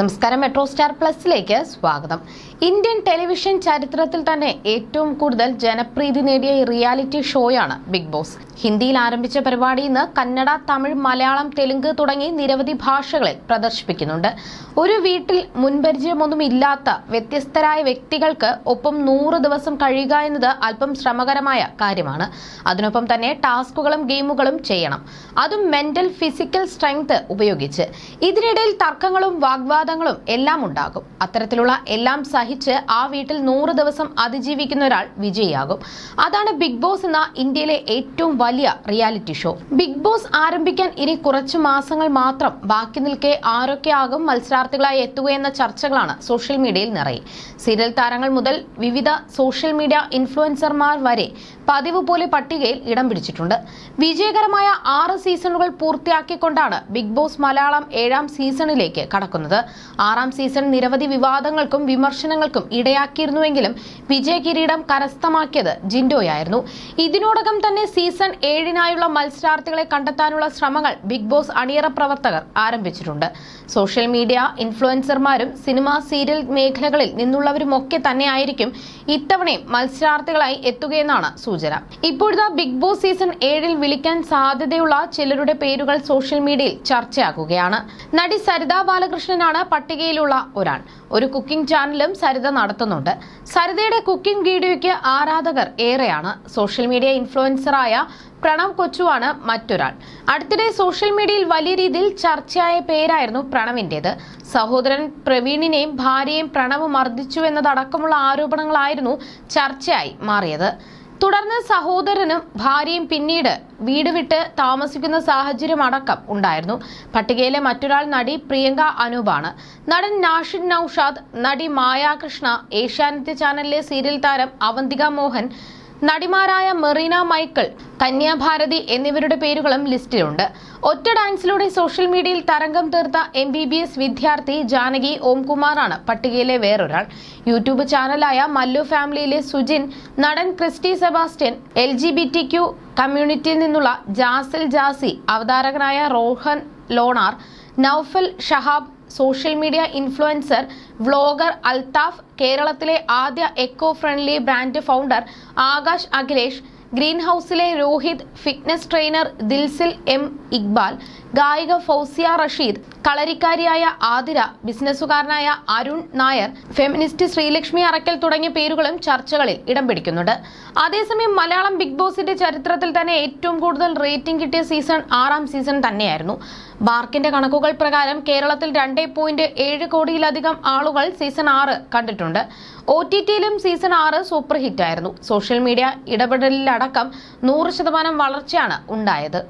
നമസ്കാരം metro star പ്ലസിലേക്ക് സ്വാഗതം. Indian television ചരിത്രത്തിൽ തന്നെ ഏറ്റവും കൂടുതൽ ജനപ്രീതി നേടിയ റിയാലിറ്റി ഷോയാണ് ബിഗ് ബോസ്. ഹിന്ദിയിൽ ആരംഭിച്ച പരിപാടി ഇന്ന് കന്നഡ തമിഴ് മലയാളം തെലുങ്ക് തുടങ്ങി നിരവധി ഭാഷകളിൽ പ്രദർശിപ്പിക്കുന്നുണ്ട്. ഒരു വീട്ടിൽ മുൻപരിചയമൊന്നും ഇല്ലാത്ത വ്യത്യസ്തരായ വ്യക്തികൾക്ക് ഒപ്പം നൂറ് ദിവസം കഴിയുക എന്നത് അല്പം ശ്രമകരമായ കാര്യമാണ്. അതിനൊപ്പം തന്നെ ടാസ്കുകളും ഗെയിമുകളും ചെയ്യണം. അതും മെന്റൽ ഫിസിക്കൽ സ്ട്രെങ്ത് ഉപയോഗിച്ച്. ഇതിനിടയിൽ തർക്കങ്ങളും വാഗ്വാദങ്ങളും എല്ലാം ഉണ്ടാകും. അത്തരത്തിലുള്ള എല്ലാം സഹിച്ച് ആ വീട്ടിൽ നൂറ് ദിവസം അതിജീവിക്കുന്ന ഒരാൾ വിജയിയാകും. അതാണ് ബിഗ് ബോസ് എന്ന ഇന്ത്യയിലെ ഏറ്റവും വലിയ റിയാലിറ്റി ഷോ. ബിഗ് ബോസ് ആരംഭിക്കാൻ ഇനി കുറച്ച് മാസങ്ങൾ മാത്രം ബാക്കി നിൽക്കെ ആരൊക്കെയാകും മത്സരാർത്ഥികളായി എത്തുകയെന്ന ചർച്ചകളാണ് സോഷ്യൽ മീഡിയയിൽ നിറയെ. സീരിയൽ താരങ്ങൾ മുതൽ വിവിധ സോഷ്യൽ മീഡിയ ഇൻഫ്ലുവൻസർമാർ വരെ പതിവ് പോലെ പട്ടികയിൽ ഇടം പിടിച്ചിട്ടുണ്ട്. വിജയകരമായ ആറ് സീസണുകൾ പൂർത്തിയാക്കിക്കൊണ്ടാണ് ബിഗ് ബോസ് മലയാളം ഏഴാം സീസണിലേക്ക് കടക്കുന്നത്. ആറാം സീസൺ നിരവധി വിവാദങ്ങൾക്കും വിമർശനങ്ങൾക്കും ഇടയാക്കിയിരുന്നുവെങ്കിലും വിജയ കിരീടം കരസ്ഥമാക്കിയത് ജിൻഡോയായിരുന്നു. ഇതിനോടകം തന്നെ സീസൺ ഏഴിനായുള്ള മത്സരാർത്ഥികളെ കണ്ടെത്താനുള്ള ശ്രമങ്ങൾ ബിഗ് ബോസ് അണിയറ പ്രവർത്തകർ ആരംഭിച്ചിട്ടുണ്ട്. സോഷ്യൽ മീഡിയ ഇൻഫ്ലുവൻസർമാരും സിനിമ സീരിയൽ മേഖലകളിൽ നിന്നുള്ളവരുമൊക്കെ തന്നെയായിരിക്കും ഇത്തവണയും മത്സരാർത്ഥികളായി എത്തുകയെന്നാണ് സൂചന. ഇപ്പോഴത്തെ ബിഗ് ബോസ് സീസൺ ഏഴിൽ വിളിക്കാൻ സാധ്യതയുള്ള ചിലരുടെ പേരുകൾ സോഷ്യൽ മീഡിയയിൽ ചർച്ചയാകുകയാണ്. നടി സരിതാ ബാലകൃഷ്ണനാണ് പട്ടികയിലുള്ള ഒരാൾ. ഒരു കുക്കിംഗ് ചാനലും സരിത നടത്തുന്നുണ്ട്. സരിതയുടെ കുക്കിംഗ് വീഡിയോയ്ക്ക് ആരാധകർ ഏറെയാണ്. സോഷ്യൽ മീഡിയ ഇൻഫ്ലുവൻസറായ പ്രണവ് കൊച്ചുവാണ് മറ്റൊരാൾ. അടുത്തിടെ സോഷ്യൽ മീഡിയയിൽ വലിയ രീതിയിൽ ചർച്ചയായ പേരായിരുന്നു പ്രണവിന്റെത് സഹോദരൻ പ്രവീണിനെയും ഭാര്യയെയും പ്രണവ് മർദ്ദിച്ചു എന്നതടക്കമുള്ള ആരോപണങ്ങളായിരുന്നു ചർച്ചയായി മാറിയത്. തുടർന്ന് സഹോദരനും ഭാര്യയും പിന്നീട് വീട് വിട്ട് താമസിക്കുന്ന സാഹചര്യം അടക്കം ഉണ്ടായിരുന്നു. പട്ടികയിലെ മറ്റൊരാൾ നടി പ്രിയങ്ക അനൂപാണ്. നടൻ നാഷിൻ നൌഷാദ് നടി മായാകൃഷ്ണ ഏഷ്യാനെറ്റ് ചാനലിലെ സീരിയൽ താരം അവന്തിക മോഹൻ നടിമാരായ മെറീന മൈക്കിൾ കന്യാഭാരതി എന്നിവരുടെ പേരുകളും ലിസ്റ്റിലുണ്ട്. ഒറ്റ ഡാൻസിലൂടെ സോഷ്യൽ മീഡിയയിൽ തരംഗം തീർത്ത എം ബി ബി എസ് വിദ്യാർത്ഥി ജാനകി ഓംകുമാറാണ് പട്ടികയിലെ വേറൊരാൾ. യൂട്യൂബ് ചാനലായ മല്ലു ഫാമിലിയിലെ സുജിൻ നടൻ Christy Sebastian L G B T Q കമ്മ്യൂണിറ്റിയിൽ നിന്നുള്ള Jasil Jasi അവതാരകനായ Rohan Lonar Noufal Shahab social media influencer vlogger Althaf കേരളത്തിലെ ആദ്യ eco friendly brand founder Akash Akhilesh green ഹൗസിലെ Rohit fitness trainer Dilsil M Iqbal ഗായിക ഫൗസിയ റഷീദ് കളരിക്കാരിയായ ആതിര ബിസിനസ്സുകാരനായ അരുൺ നായർ ഫെമിനിസ്റ്റ് ശ്രീലക്ഷ്മി അറക്കൽ തുടങ്ങിയ പേരുകളും ചർച്ചകളിൽ ഇടം പിടിക്കുന്നുണ്ട് അതേസമയം മലയാളം ബിഗ് ബോസിന്റെ ചരിത്രത്തിൽ തന്നെ ഏറ്റവും കൂടുതൽ റേറ്റിംഗ് കിട്ടിയ സീസൺ ആറാം സീസൺ തന്നെയായിരുന്നു. ബാർക്കിന്റെ കണക്കുകൾ പ്രകാരം കേരളത്തിൽ രണ്ടേ പോയിന്റ് ഏഴ് കോടിയിലധികം ആളുകൾ സീസൺ ആറ് കണ്ടിട്ടുണ്ട്. ഒ ടി ടിയിലും സീസൺ ആറ് സൂപ്പർ ഹിറ്റായിരുന്നു. സോഷ്യൽ മീഡിയ ഇടപെടലിലടക്കം നൂറ് ശതമാനം വളർച്ചയാണ് ഉണ്ടായത്.